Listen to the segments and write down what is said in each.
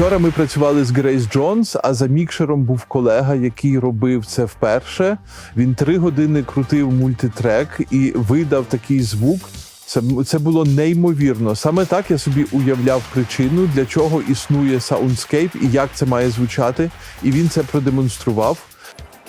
Вчора ми працювали з Грейс Джонс, а за мікшером був колега, який робив це вперше. Він три години крутив мультитрек і видав такий звук. Це, це було неймовірно. Саме так я собі уявляв причину, для чого існує Soundscape і як це має звучати. І він це продемонстрував.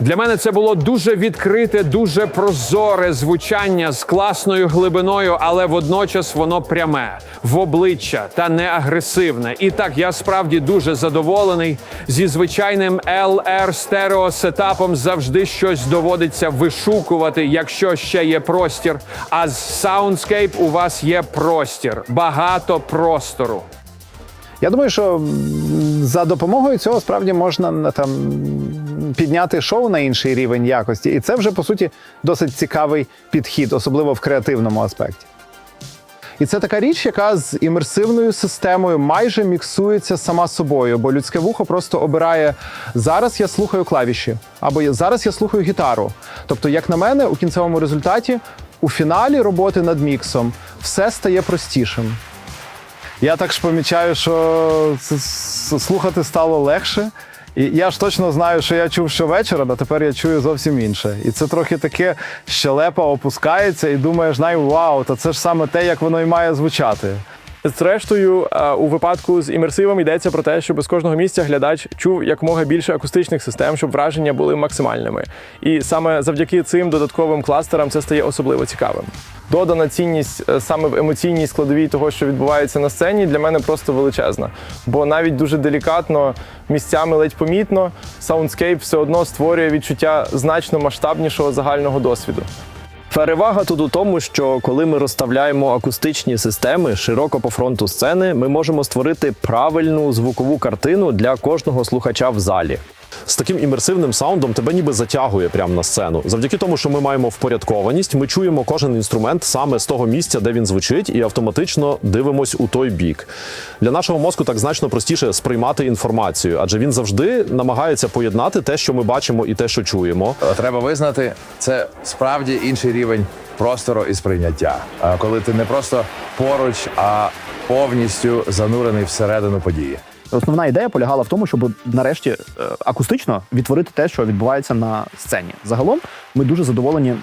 Для мене це було дуже відкрите, дуже прозоре звучання з класною глибиною, але водночас воно пряме в обличчя та не агресивне. І так я справді дуже задоволений. Зі звичайним LR стерео сетапом завжди щось доводиться вишукувати, якщо ще є простір. А з Soundscape у вас є простір, багато простору. Я думаю, що за допомогою цього справді можна там підняти шоу на інший рівень якості, і це вже по суті досить цікавий підхід, особливо в креативному аспекті. І це така річ, яка з імерсивною системою майже міксується сама собою, бо людське вухо просто обирає зараз я слухаю клавіші, або зараз я слухаю гітару. Тобто, як на мене, у кінцевому результаті, у фіналі роботи над міксом все стає простішим. Я так ж помічаю, що слухати стало легше. І я ж точно знаю, що я чув щовечора, а тепер я чую зовсім інше. І це трохи таке щелепа опускається, і думаєш, най вау, та це ж саме те, як воно і має звучати. Зрештою, е, у випадку з імерсивом йдеться про те, щоб з кожного місця глядач чув якомога більше акустичних систем, щоб враження були максимальними. І саме завдяки цим додатковим кластерам це стає особливо цікавим. Додана цінність е, саме в емоційній складовій того, що відбувається на сцені, для мене просто величезна. Бо навіть дуже делікатно, місцями ледь помітно, Soundscape все одно створює відчуття значно масштабнішого загального досвіду. Перевага тут у тому, що коли ми розставляємо акустичні системи широко по фронту сцени, ми можемо створити правильну звукову картину для кожного слухача в залі. З таким імерсивним саундом тебе ніби затягує прямо на сцену. Завдяки тому, що ми маємо впорядкованість, ми чуємо кожен інструмент саме з того місця, де він звучить, і автоматично дивимось у той бік. Для нашого мозку так значно простіше сприймати інформацію, адже він завжди намагається поєднати те, що ми бачимо, і те, що чуємо. Треба визнати, це справді інший рівень простору і сприйняття. Коли ти не просто поруч, а повністю занурений всередину події. Основна ідея полягала в тому, щоб нарешті е, акустично відтворити те, що відбувається на сцені. Загалом ми дуже задоволені,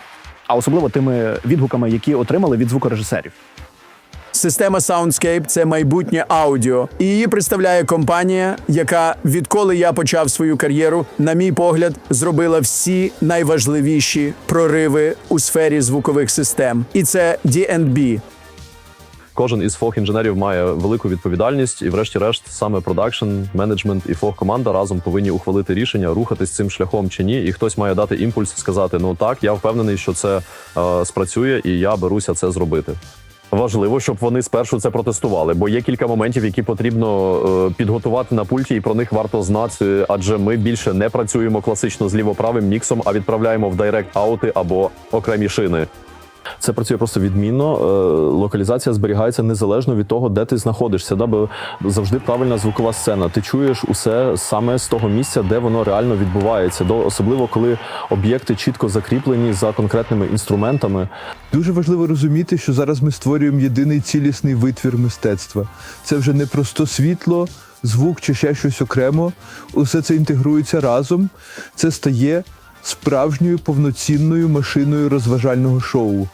а особливо тими відгуками, які отримали від звукорежисерів. Система Soundscape – це майбутнє аудіо, і її представляє компанія, яка відколи я почав свою кар'єру, на мій погляд, зробила всі найважливіші прориви у сфері звукових систем. І це D&B. Кожен із фох інженерів має велику відповідальність, і, врешті-решт, саме продакшн, менеджмент і фох команда разом повинні ухвалити рішення, рухатись цим шляхом чи ні. І хтось має дати імпульс, сказати: ну так, я впевнений, що це е, спрацює, і я беруся це зробити. Важливо, щоб вони спершу це протестували, бо є кілька моментів, які потрібно е, підготувати на пульті, і про них варто знати, адже ми більше не працюємо класично з лівоправим міксом, а відправляємо в директ аути або окремі шини. Це працює просто відмінно. Е, Локалізація зберігається незалежно від того, де ти знаходишся. Да? Бо завжди правильна звукова сцена. Ти чуєш усе саме з того місця, де воно реально відбувається. Особливо коли об'єкти чітко закріплені за конкретними інструментами. Дуже важливо розуміти, що зараз ми створюємо єдиний цілісний витвір мистецтва. Це вже не просто світло, звук чи ще щось окремо. Усе це інтегрується разом. Це стає справжньою повноцінною машиною розважального шоу.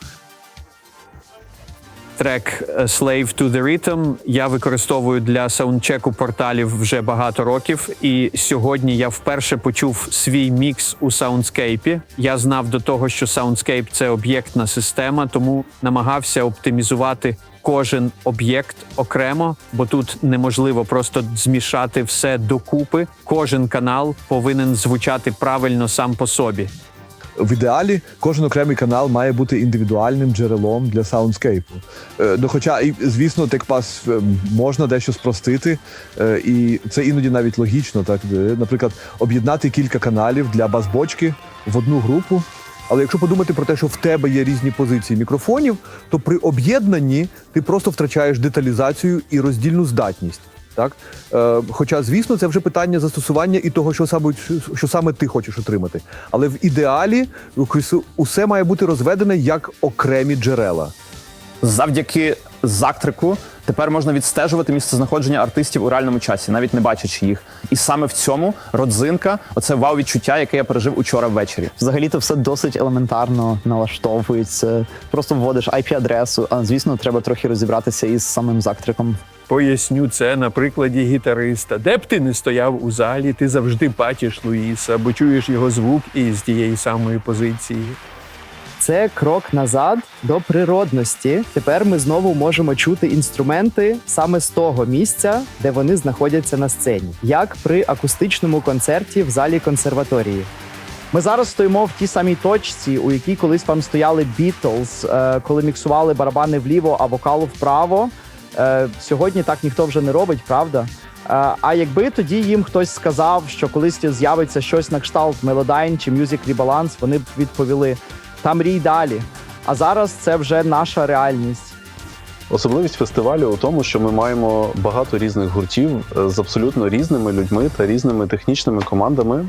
Трек е, Slave to the Rhythm я використовую для саундчеку порталів вже багато років. І сьогодні я вперше почув свій мікс у Soundscape. Я знав до того, що Soundscape – це об'єктна система, тому намагався оптимізувати кожен об'єкт окремо, бо тут неможливо просто змішати все докупи. Кожен канал повинен звучати правильно сам по собі. В ідеалі кожен окремий канал має бути індивідуальним джерелом для саундскейпу. Е, Ну, хоча, і, звісно, текпас можна дещо спростити, е, і це іноді навіть логічно. Так, Е, наприклад, об'єднати кілька каналів для бас-бочки в одну групу. Але якщо подумати про те, що в тебе є різні позиції мікрофонів, то при об'єднанні ти просто втрачаєш деталізацію і роздільну здатність. Так? Е, хоча, звісно, це вже питання застосування і того, що саме, що саме ти хочеш отримати. Але в ідеалі усе має бути розведене як окремі джерела. Завдяки з Зактрику тепер можна відстежувати місцезнаходження артистів у реальному часі, навіть не бачачи їх. І саме в цьому родзинка, оце вау відчуття, яке я пережив учора ввечері. Взагалі-то все досить елементарно налаштовується. Просто вводиш IP-адресу, а звісно, треба трохи розібратися із самим зактриком. Поясню це на прикладі гітариста. Де б ти не стояв у залі, ти завжди бачиш Луїса, бо чуєш його звук із тієї самої позиції. Це крок назад до природності. Тепер ми знову можемо чути інструменти саме з того місця, де вони знаходяться на сцені, як при акустичному концерті в залі консерваторії. Ми зараз стоїмо в тій самій точці, у якій колись там стояли Бітлз, е, коли міксували барабани вліво, а вокал вправо. Е, Сьогодні так ніхто вже не робить, правда? Е, А якби тоді їм хтось сказав, що колись з'явиться щось на кшталт Melodyne чи Music Rebalance, вони б відповіли: та мрій далі. А зараз це вже наша реальність. Особливість фестивалю у тому, що ми маємо багато різних гуртів е, з абсолютно різними людьми та різними технічними командами.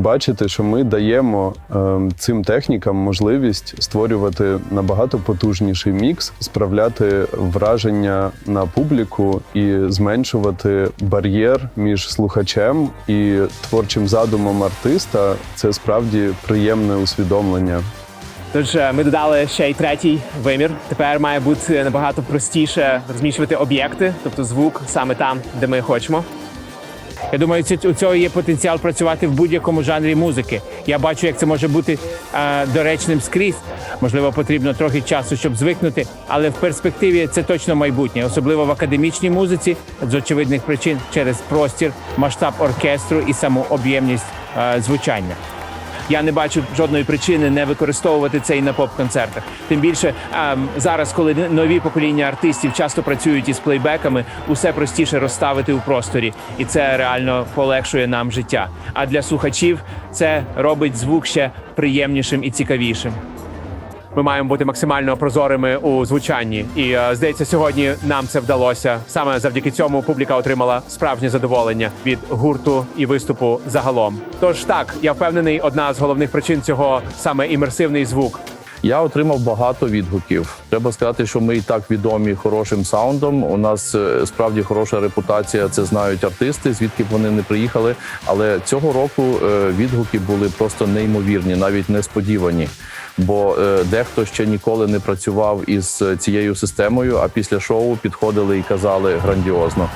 Бачити, що ми даємо е, цим технікам можливість створювати набагато потужніший мікс, справляти враження на публіку і зменшувати бар'єр між слухачем і творчим задумом артиста це справді приємне усвідомлення. Тож е, ми додали ще й третій вимір. Тепер має бути набагато простіше розміщувати об'єкти, тобто звук саме там, де ми хочемо. Я думаю, у цього є потенціал працювати в будь-якому жанрі музики. Я бачу, як це може бути е, доречним скрізь. Можливо, потрібно трохи часу, щоб звикнути, але в перспективі це точно майбутнє, особливо в академічній музиці, з очевидних причин через простір, масштаб оркестру і саму об'ємність е, звучання. Я не бачу жодної причини не використовувати це і на поп-концертах. Тим більше ем, зараз, коли нові покоління артистів часто працюють із плейбеками, усе простіше розставити у просторі, і це реально полегшує нам життя. А для слухачів це робить звук ще приємнішим і цікавішим. Ми маємо бути максимально прозорими у звучанні, і е, здається, сьогодні нам це вдалося. Саме завдяки цьому публіка отримала справжнє задоволення від гурту і виступу загалом. Тож так, я впевнений, одна з головних причин цього саме імерсивний звук. Я отримав багато відгуків. Треба сказати, що ми і так відомі хорошим саундом. У нас е, справді хороша репутація. Це знають артисти, звідки б вони не приїхали. Але цього року е, відгуки були просто неймовірні, навіть несподівані. Бо е, дехто ще ніколи не працював із цією системою, а після шоу підходили і казали грандіозно.